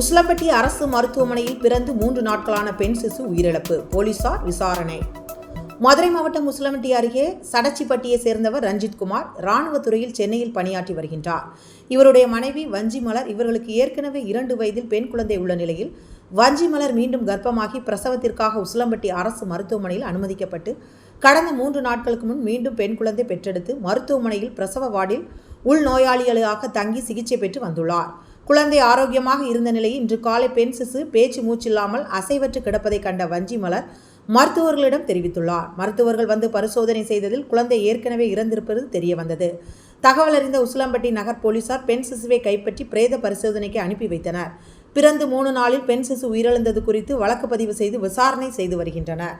உஸ்லம்பட்டி அரசு மருத்துவமனையில் பிறந்து மூன்று நாட்களான பெண் சிசு உயிரிழப்பு. போலீசார் விசாரணை. மதுரை மாவட்டம் உசிலம்பட்டி அருகே சடச்சிப்பட்டியை சேர்ந்தவர் ரஞ்சித் குமார் சென்னையில் பணியாற்றி வருகின்றார். இவருடைய மனைவி வஞ்சிமலர் இவர்களுக்கு ஏற்கனவே இரண்டு வயதில் பெண் குழந்தை உள்ள நிலையில் வஞ்சி மலர் மீண்டும் கர்ப்பமாகி பிரசவத்திற்காக உசிலம்பட்டி அரசு மருத்துவமனையில் அனுமதிக்கப்பட்டு கடந்த மூன்று நாட்களுக்கு முன் மீண்டும் பெண் குழந்தை பெற்றெடுத்து மருத்துவமனையில் பிரசவ வார்டில் உள்நோயாளிகளாக தங்கி சிகிச்சை பெற்று வந்துள்ளார். குழந்தை ஆரோக்கியமாக இருந்த நிலையில் இன்று காலை பெண் சிசு பேச்சு மூச்சில்லாமல் அசைவற்று கிடப்பதை கண்ட வஞ்சி மலர் மருத்துவர்களிடம் தெரிவித்துள்ளார். மருத்துவர்கள் வந்து பரிசோதனை செய்ததில் குழந்தை ஏற்கனவே இறந்திருப்பது தெரிய வந்தது தகவல் அறிந்த உசிலம்பட்டி நகர் போலீசார் பெண் சிசுவை கைப்பற்றி பிரேத பரிசோதனைக்கு அனுப்பி வைத்தனர். பிறந்து மூணு நாளில் பெண் சிசு உயிரிழந்தது குறித்து வழக்கு பதிவு செய்து விசாரணை செய்து வருகின்றனர்.